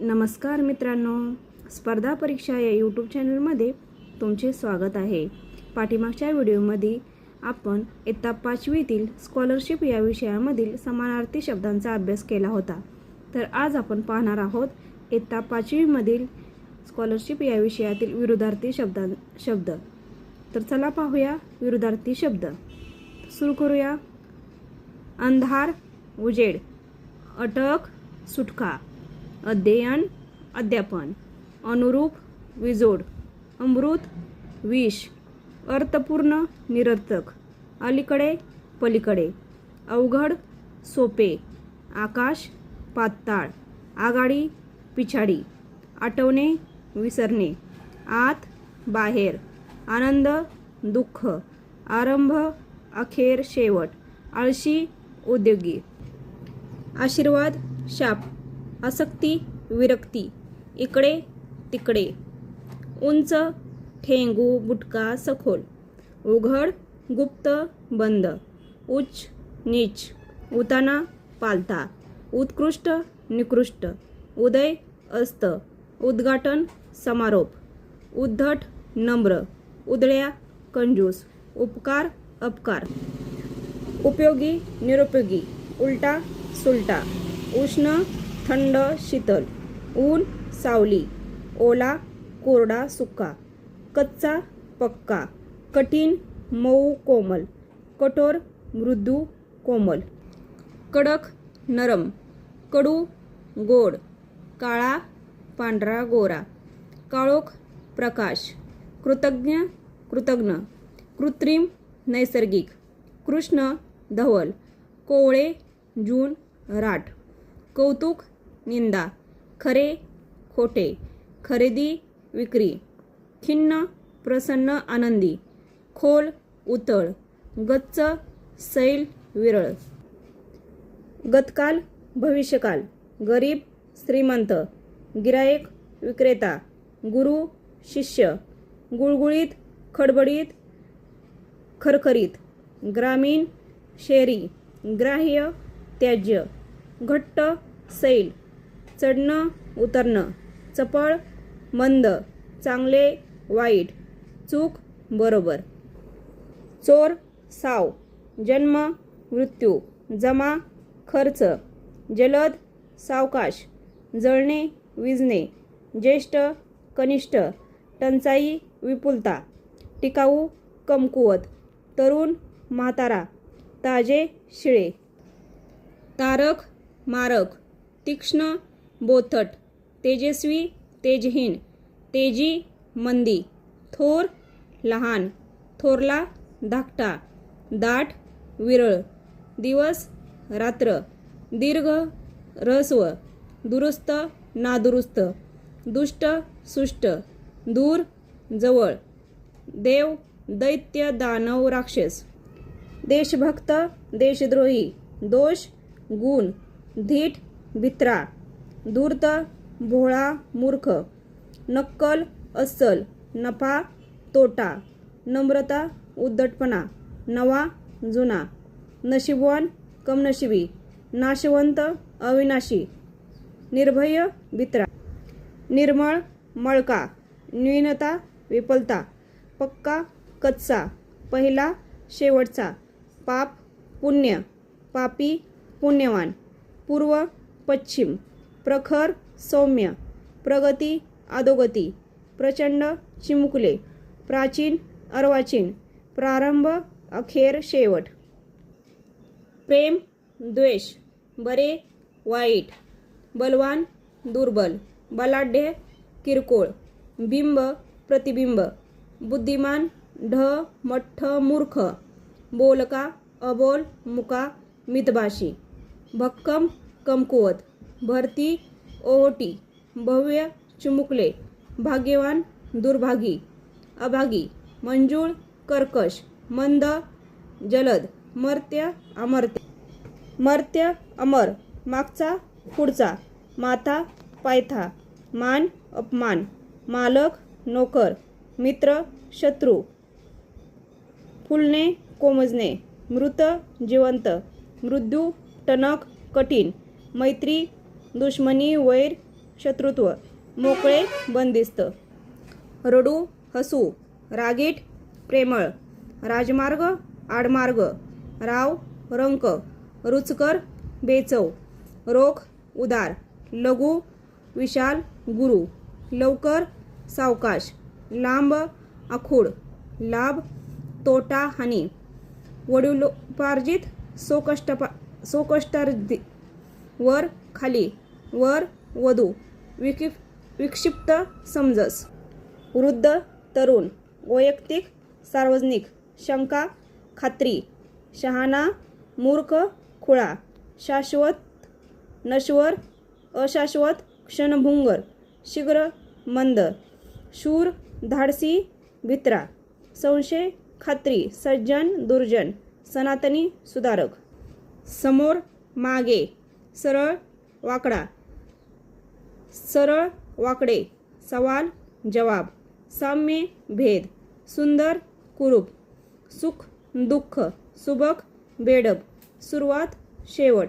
नमस्कार मित्रांनो. स्पर्धा परीक्षा या यूट्यूब चॅनलमध्ये तुमचे स्वागत आहे. पाठीमागच्या व्हिडिओमध्ये आपण इयत्ता पाचवीतील स्कॉलरशिप या विषयामधील समानार्थी शब्दांचा अभ्यास केला होता. तर आज आपण पाहणार आहोत इयत्ता पाचवीमधील स्कॉलरशिप या विषयातील विरुद्धार्थी शब्दां शब्द. तर चला पाहूया विरुद्धार्थी शब्द. सुरू करूया. अंधार उजेड अटक सुटका. अध्ययन अध्यापन. अनुरूप विजोड अमृत विष अर्थपूर्ण निरर्थक. अलीकडे पलीकडे. अवघड सोपे. आकाश पाताळ आघाडी पिछाडी. आठवणे विसरणे. आत बाहेर. आनंद दुःख. आरंभ अखेर शेवट. आळशी उद्योगी आशीर्वाद शाप. आसक्ती विरक्ती. इकडे तिकडे. उंच ठेंगू बुटका सखोल. उघड गुप्त बंद. उच्च नीच. उताना पालता उत्कृष्ट निकृष्ट. उदय अस्त. उद्घाटन समारोप. उद्धट नम्र. उदळ्या कंजूस. उपकार अपकार. उपयोगी निरुपयोगी. उलटा सुलटा. उष्ण थंड शीतल ऊन सावली ओला कोरडा सुका कच्चा पक्का कठीण मऊ कोमल कठोर मृदू कोमल कडक नरम कडू गोड काळा पांढरा गोरा काळोख प्रकाश कृतज्ञ कृतज्ञ कृत्रिम नैसर्गिक कृष्ण धवल कोवळे जून राठ कौतुक निंदा खरे खोटे खरेदी विक्री खिन्न प्रसन्न आनंदी खोल उतळ गच्च सैल विरळ. गतकाल भविष्यकाल गरीब श्रीमंत गिरायक विक्रेता गुरु शिष्य गुळगुळीत खडबडीत खरखरीत ग्रामीण शहरी ग्राह्य त्याज्य घट्ट सैल चढणं उतरणं. चपळ मंद चांगले वाईट. चूक बरोबर. चोर साव. जन्म मृत्यू. जमा खर्च. जलद सावकाश. जळणे विजणे ज्येष्ठ कनिष्ठ. टंचाई विपुलता. टिकाऊ कमकुवत. तरुण म्हातारा. ताजे शिळे. तारक मारक. तीक्ष्ण बोथट तेजस्वी तेजहीन तेजी मंदी थोर लहान थोरला धाकटा दाट विरळ दिवस रात्र दीर्घ रहस्व दुरुस्त नादुरुस्त दुष्ट सुष्ट दूर जवळ देव दैत्य दानव राक्षस देशभक्त देशद्रोही दोष गुण धीट भित्रा धूर्त भोळा मूर्ख नक्कल अस्सल नफा तोटा नम्रता उद्धटपणा नवा जुना नशीबवान कमनशिबी नाशवंत अविनाशी निर्भय भित्रा निर्मळ मळका न्यूनता विफलता पक्का कच्चा पहिला शेवटचा पाप पुण्य पापी पुण्यवान पूर्व पश्चिम प्रखर सौम्य प्रगती अधोगती प्रचंड चिमुकले प्राचीन अर्वाचीन प्रारंभ अखेर शेवट. प्रेम द्वेष बरे वाईट बलवान दुर्बल बलाढ्य किरकोळ बिंब प्रतिबिंब बुद्धिमान ढ मठ्ठ मूर्ख बोलका अबोल मुका मितभाषी भक्कम कमकुवत भरती ओहोटी भव्य चिमुकले भाग्यवान दुर्भागी अभागी मंजूळ कर्कश मंद जलद मर्त्य अमर्त्य मर्त्य अमर मागचा पुढचा माथा पायथा मान अपमान मालक नोकर मित्र शत्रू फुलणे कोमजणे मृत जिवंत मृत्यू टणक कठीण मैत्री दुश्मनी वैर शत्रुत्व मोकळे बंदिस्त. रडू हसू रागीट प्रेमळ. राजमार्ग आडमार्ग. राव रंक. रुचकर बेचव. रोख उदार. लघु विशाल गुरु. लवकर सावकाश. लांब आखूड. लाभ तोटा हानी. वडिलोपार्जित सोकष्टपा सोकष्टार्जित वर खाली. वर वधू. विकिप विक्षिप्त समजस. वृद्ध तरुण वैयक्तिक सार्वजनिक शंका खात्री शहाणा मूर्ख खुळा शाश्वत नश्वर अशाश्वत क्षणभुंगर शीघ्र मंद शूर धाडसी भित्रा संशय खात्री सज्जन दुर्जन सनातनी सुधारक. समोर मागे सरळ वाकडा सरळ वाकडे. सवाल जवाब. साम्य भेद. सुंदर कुरूप. सुख दुःख. सुबक बेडब. सुरुवात शेवट.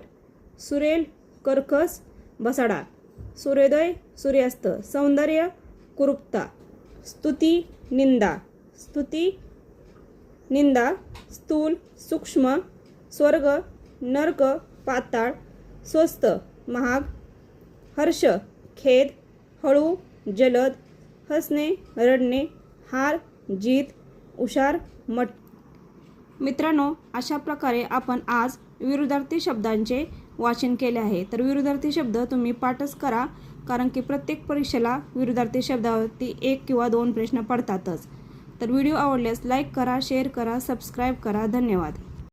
सुरेल कर्कस बसाडा. सूर्योदय सूर्यास्त. सौंदर्य कुरूपता. स्तुती निंदा. स्तुती निंदा. स्थूल सूक्ष्म. स्वर्ग नर्क पाताळ. स्वस्त महाग. हर्ष. खेद हळू जलद हसणे रडणे हार जीत हुशार मट. मित्रांनो अशा प्रकारे आपण आज विरुद्धार्थी शब्दांचे वाचन केले आहे. तर विरुद्धार्थी शब्द तुम्ही पाठच करा कारण की प्रत्येक परीक्षेला विरुद्धार्थी शब्दावरती एक किंवा दोन प्रश्न पडतातच. तर व्हिडिओ आवडल्यास लाईक करा शेअर करा सबस्क्राईब करा. धन्यवाद.